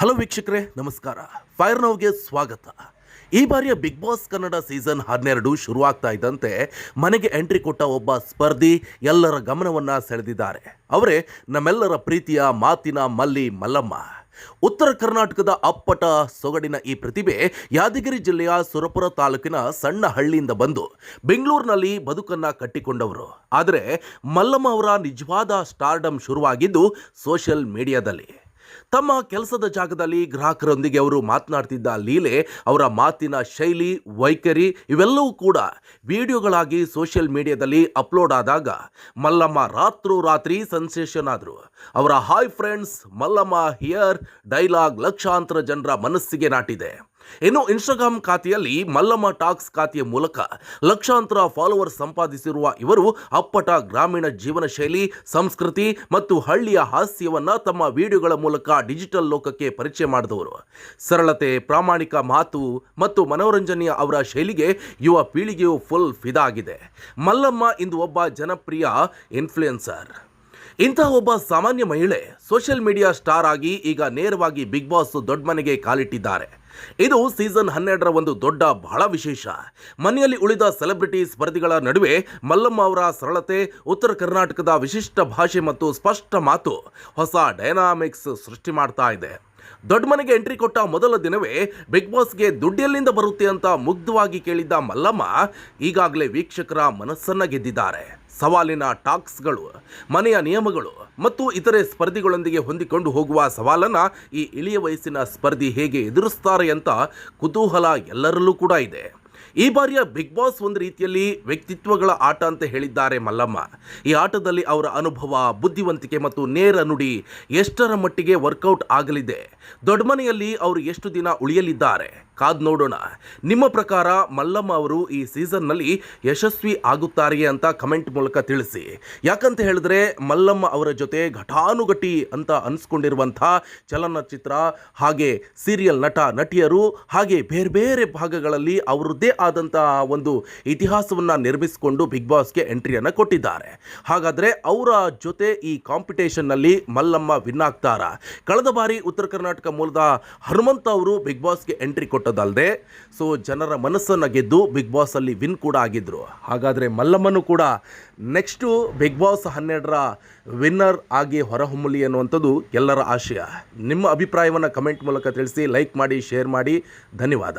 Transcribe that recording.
Hello ವೀಕ್ಷಕರೇ, ನಮಸ್ಕಾರ. Fire ನೌಗೆ ಸ್ವಾಗತ. ಈ ಬಾರಿಯ ಬಿಗ್ ಬಾಸ್ ಕನ್ನಡ ಸೀಸನ್ ಹನ್ನೆರಡು ಶುರುವಾಗ್ತಾ ಇದ್ದಂತೆ ಮನೆಗೆ ಎಂಟ್ರಿ ಕೊಟ್ಟ ಒಬ್ಬ ಸ್ಪರ್ಧಿ ಎಲ್ಲರ ಗಮನವನ್ನು ಸೆಳೆದಿದ್ದಾರೆ. ಅವರೇ ನಮ್ಮೆಲ್ಲರ ಪ್ರೀತಿಯ ಮಾತಿನ ಮಲ್ಲಿ ಮಲ್ಲಮ್ಮ. ಉತ್ತರ ಕರ್ನಾಟಕದ ಅಪ್ಪಟ ಸೊಗಡಿನ ಈ ಪ್ರತಿಭೆ ಯಾದಗಿರಿ ಜಿಲ್ಲೆಯ ಸುರಪುರ ತಾಲೂಕಿನ ಸಣ್ಣ ಹಳ್ಳಿಯಿಂದ ಬಂದು ಬೆಂಗಳೂರಿನಲ್ಲಿ ಬದುಕನ್ನ ಕಟ್ಟಿಕೊಂಡವರು. ಆದರೆ ಮಲ್ಲಮ್ಮ ಅವರ ನಿಜವಾದ ಸ್ಟಾರ್ಡಮ್ ಶುರುವಾಗಿದ್ದು ಸೋಷಿಯಲ್ ಮೀಡಿಯಾದಲ್ಲಿ. ತಮ್ಮ ಕೆಲಸದ ಜಾಗದಲ್ಲಿ ಗ್ರಾಹಕರೊಂದಿಗೆ ಅವರು ಮಾತನಾಡ್ತಿದ್ದ ಲೀಲೆ ಅವರ ಮಾತಿನ ಶೈಲಿ, ವೈಖರಿ ಇವೆಲ್ಲವೂ ಕೂಡ ವಿಡಿಯೋಗಳಾಗಿ ಸೋಷಿಯಲ್ ಮೀಡಿಯಾದಲ್ಲಿ ಅಪ್ಲೋಡ್ ಆದಾಗ ಮಲ್ಲಮ್ಮ ರಾತ್ರೋರಾತ್ರಿ ಸೆನ್ಸೇಷನ್ ಆದರು. ಅವರ hi friends, Mallamma here dialogue ಲಕ್ಷಾಂತರ ಜನರ ಮನಸ್ಸಿಗೆ ನಾಟಿದೆ. ಇನ್ನು ಇನ್ಸ್ಟಾಗ್ರಾಮ್ ಖಾತೆಯಲ್ಲಿ ಮಲ್ಲಮ್ಮ ಟಾಕ್ಸ್ ಖಾತೆಯ ಮೂಲಕ ಲಕ್ಷಾಂತರ ಫಾಲೋವರ್ಸ್ ಸಂಪಾದಿಸಿರುವ ಇವರು ಅಪ್ಪಟ ಗ್ರಾಮೀಣ ಜೀವನ ಶೈಲಿ, ಸಂಸ್ಕೃತಿ ಮತ್ತು ಹಳ್ಳಿಯ ಹಾಸ್ಯವನ್ನು ತಮ್ಮ ವಿಡಿಯೋಗಳ ಮೂಲಕ ಡಿಜಿಟಲ್ ಲೋಕಕ್ಕೆ ಪರಿಚಯ ಮಾಡಿದವರು. ಸರಳತೆ, ಪ್ರಾಮಾಣಿಕ ಮಾತು ಮತ್ತು ಮನೋರಂಜನೆಯ ಅವರ ಶೈಲಿಗೆ ಯುವ ಪೀಳಿಗೆಯು ಫುಲ್ ಫಿದಾಗಿದೆ ಮಲ್ಲಮ್ಮ ಇಂದು ಒಬ್ಬ ಜನಪ್ರಿಯ ಇನ್ಫ್ಲುಯೆನ್ಸರ್ ಇಂತಹ ಒಬ್ಬ ಸಾಮಾನ್ಯ ಮಹಿಳೆ ಸೋಷಿಯಲ್ ಮೀಡಿಯಾ ಸ್ಟಾರ್ ಆಗಿ ಈಗ ನೇರವಾಗಿ ಬಿಗ್ ಬಾಸ್ ದೊಡ್ಡ ಮನೆಗೆ ಕಾಲಿಟ್ಟಿದ್ದಾರೆ. ಇದು ಸೀಸನ್ ಹನ್ನೆರಡರ ಒಂದು ದೊಡ್ಡ ಬಹಳ ವಿಶೇಷ. ಮನೆಯಲ್ಲಿ ಉಳಿದ ಸೆಲೆಬ್ರಿಟಿ ಸ್ಪರ್ಧಿಗಳ ನಡುವೆ ಮಲ್ಲಮ್ಮ ಅವರ ಸರಳತೆ, ಉತ್ತರ ಕರ್ನಾಟಕದ ವಿಶಿಷ್ಟ ಭಾಷೆ ಮತ್ತು ಸ್ಪಷ್ಟ ಮಾತು ಹೊಸ ಡೈನಾಮಿಕ್ಸ್ ಸೃಷ್ಟಿ ಮಾಡ್ತಾ ಇದೆ. ದೊಡ್ಡ ಮನೆಗೆ ಎಂಟ್ರಿ ಕೊಟ್ಟ ಮೊದಲ ದಿನವೇ ಬಿಗ್ ಬಾಸ್ಗೆ ದುಡ್ಡೆಲ್ಲಿಂದ ಬರುತ್ತೆ ಅಂತ ಮುಗ್ಧವಾಗಿ ಕೇಳಿದ್ದ ಮಲ್ಲಮ್ಮ ಈಗಾಗಲೇ ವೀಕ್ಷಕರ ಮನಸ್ಸನ್ನ ಗೆದ್ದಿದ್ದಾರೆ. ಸವಾಲಿನ ಟಾಕ್ಸ್ಗಳು ಮನೆಯ ನಿಯಮಗಳು ಮತ್ತು ಇತರೆ ಸ್ಪರ್ಧಿಗಳೊಂದಿಗೆ ಹೊಂದಿಕೊಂಡು ಹೋಗುವ ಸವಾಲನ್ನ ಈ ಇಳಿಯ ವಯಸ್ಸಿನ ಸ್ಪರ್ಧಿ ಹೇಗೆ ಎದುರಿಸ್ತಾರೆ ಅಂತ ಕುತೂಹಲ ಎಲ್ಲರಲ್ಲೂ ಕೂಡ ಇದೆ. ಈ ಬಾರಿಯ ಬಿಗ್ ಬಾಸ್ ಒಂದು ರೀತಿಯಲ್ಲಿ ವ್ಯಕ್ತಿತ್ವಗಳ ಆಟ ಅಂತ ಹೇಳಿದ್ದಾರೆ ಮಲ್ಲಮ್ಮ. ಈ ಆಟದಲ್ಲಿ ಅವರ ಅನುಭವ, ಬುದ್ಧಿವಂತಿಕೆ ಮತ್ತು ನೇರ ನುಡಿ ಎಷ್ಟರ ಮಟ್ಟಿಗೆ ವರ್ಕೌಟ್ ಆಗಲಿದೆ? ದೊಡ್ಡ ಮನೆಯಲ್ಲಿ ಅವರು ಎಷ್ಟು ದಿನ ಉಳಿಯಲಿದ್ದಾರೆ? ಕಾದ್ ನೋಡೋಣ. ನಿಮ್ಮ ಪ್ರಕಾರ ಮಲ್ಲಮ್ಮ ಅವರು ಈ ಸೀಸನ್ನಲ್ಲಿ ಯಶಸ್ವಿ ಆಗುತ್ತಾರೆ ಅಂತ ಕಮೆಂಟ್ ಮೂಲಕ ತಿಳಿಸಿ. ಯಾಕಂತ ಹೇಳಿದ್ರೆ ಮಲ್ಲಮ್ಮ ಅವರ ಜೊತೆ ಘಟಾನುಘಟಿ ಅಂತ ಅನಿಸ್ಕೊಂಡಿರುವಂಥ ಚಲನಚಿತ್ರ ಹಾಗೆ ಸೀರಿಯಲ್ ನಟ ನಟಿಯರು ಹಾಗೆ ಬೇರೆ ಬೇರೆ ಭಾಗಗಳಲ್ಲಿ ಅವರದ್ದೇ ಆದಂತಹ ಒಂದು ಇತಿಹಾಸವನ್ನು ನಿರ್ಮಿಸಿಕೊಂಡು ಬಿಗ್ ಬಾಸ್ಗೆ ಎಂಟ್ರಿಯನ್ನು ಕೊಟ್ಟಿದ್ದಾರೆ. ಹಾಗಾದರೆ ಅವರ ಜೊತೆ ಈ ಕಾಂಪಿಟೇಷನ್ನಲ್ಲಿ ಮಲ್ಲಮ್ಮ ವಿನ್ ಆಗ್ತಾರ? ಕಳೆದ ಬಾರಿ ಉತ್ತರ ಕರ್ನಾಟಕ ಮೂಲದ ಹನುಮಂತ ಅವರು ಬಿಗ್ ಬಾಸ್ಗೆ ಎಂಟ್ರಿ ಕೊಟ್ಟದಲ್ಲದೆ ಸೊ ಜನರ ಮನಸ್ಸನ್ನು ಗೆದ್ದು ಬಿಗ್ ಬಾಸಲ್ಲಿ ವಿನ್ ಕೂಡ ಆಗಿದ್ದರು ಹಾಗಾದರೆ ಮಲ್ಲಮ್ಮನು ಕೂಡ ನೆಕ್ಸ್ಟು ಬಿಗ್ ಬಾಸ್ ಹನ್ನೆರಡರ ವಿನ್ನರ್ ಆಗಿ ಹೊರಹೊಮ್ಮಲಿ ಅನ್ನುವಂಥದ್ದು ಎಲ್ಲರ ಆಶಯ. ನಿಮ್ಮ ಅಭಿಪ್ರಾಯವನ್ನು ಕಮೆಂಟ್ ಮೂಲಕ ತಿಳಿಸಿ ಲೈಕ್ ಮಾಡಿ ಶೇರ್ ಮಾಡಿ. ಧನ್ಯವಾದ.